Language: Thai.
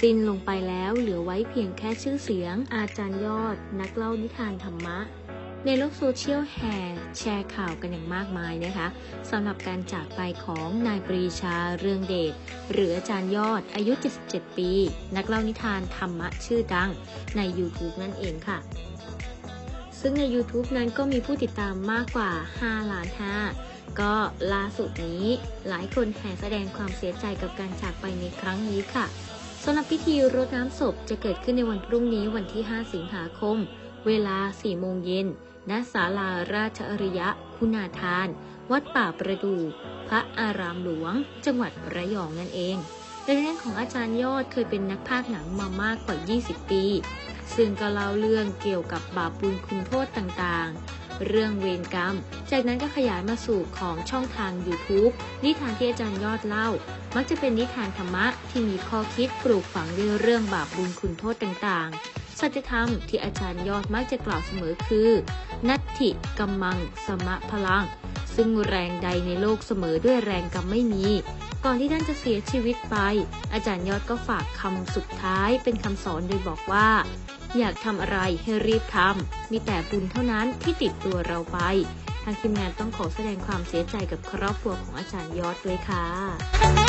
สิ้นลงไปแล้วเหลือไว้เพียงแค่ชื่อเสียง อาจารย์ยอด นักเล่านิทานธรรมะ ในโลกโซเชียลแห่แชร์ข่าวกันอย่างมากมายนะคะสำหรับการจากไปของนายปรีชาเรืองเดชหรืออาจารย์ยอดอายุ 77 ปี นักเล่านิทานธรรมะชื่อดังใน YouTube นั่นเองค่ะซึ่งใน YouTube นั้นก็มีผู้ติดตามมากกว่า 5 ล้าน5ก็ล่าสุดนี้หลายคนแห่แสดงความเสียใจกับการจากไปในครั้งนี้ค่ะ สำหรับพิธีรดน้ำศพจะเกิดขึ้นในวันพรุ่งนี้วันที่ 5 สิงหาคม เวลา 4 โมงเย็น ณ ศาลาราชอริยะ คุณาทาน วัดป่าประดู่พระอารามหลวง จังหวัดระยองนั่นเองโดยเรื่องของอาจารย์ยอดเคยเป็นนักพากย์หนังมามากกว่า 20 ปี ซึ่งก็เล่าเรื่องเกี่ยวกับบาปบุญคุณโทษต่างๆ เรื่องเวรกรรม จากนั้นก็ขยายมาสู่ของช่องทาง YouTube นิทานที่อาจารย์ยอดเล่า มักจะเป็นนิทานธรรมะที่มีข้อคิดปลูกฝังด้วยเรื่องบาปบุญคุณโทษต่างๆ สัจธรรมที่อาจารย์ยอดมักจะกล่าวเสมอคือ นัตถิกัมมัง สมะพลัง ซึ่งแรงใดในโลกเสมอด้วยแรงกรรมไม่มีก่อนที่ท่านจะเสียชีวิตไป อาจารย์ยอดก็ฝากคำสุดท้ายเป็นคำสอนโดยบอกว่า อยากทำอะไรให้รีบทำ มีแต่บุญเท่านั้นที่ติดตัวเราไป ทางทีมงานต้องขอแสดงความเสียใจกับครอบครัวของอาจารย์ยอดด้วยค่ะ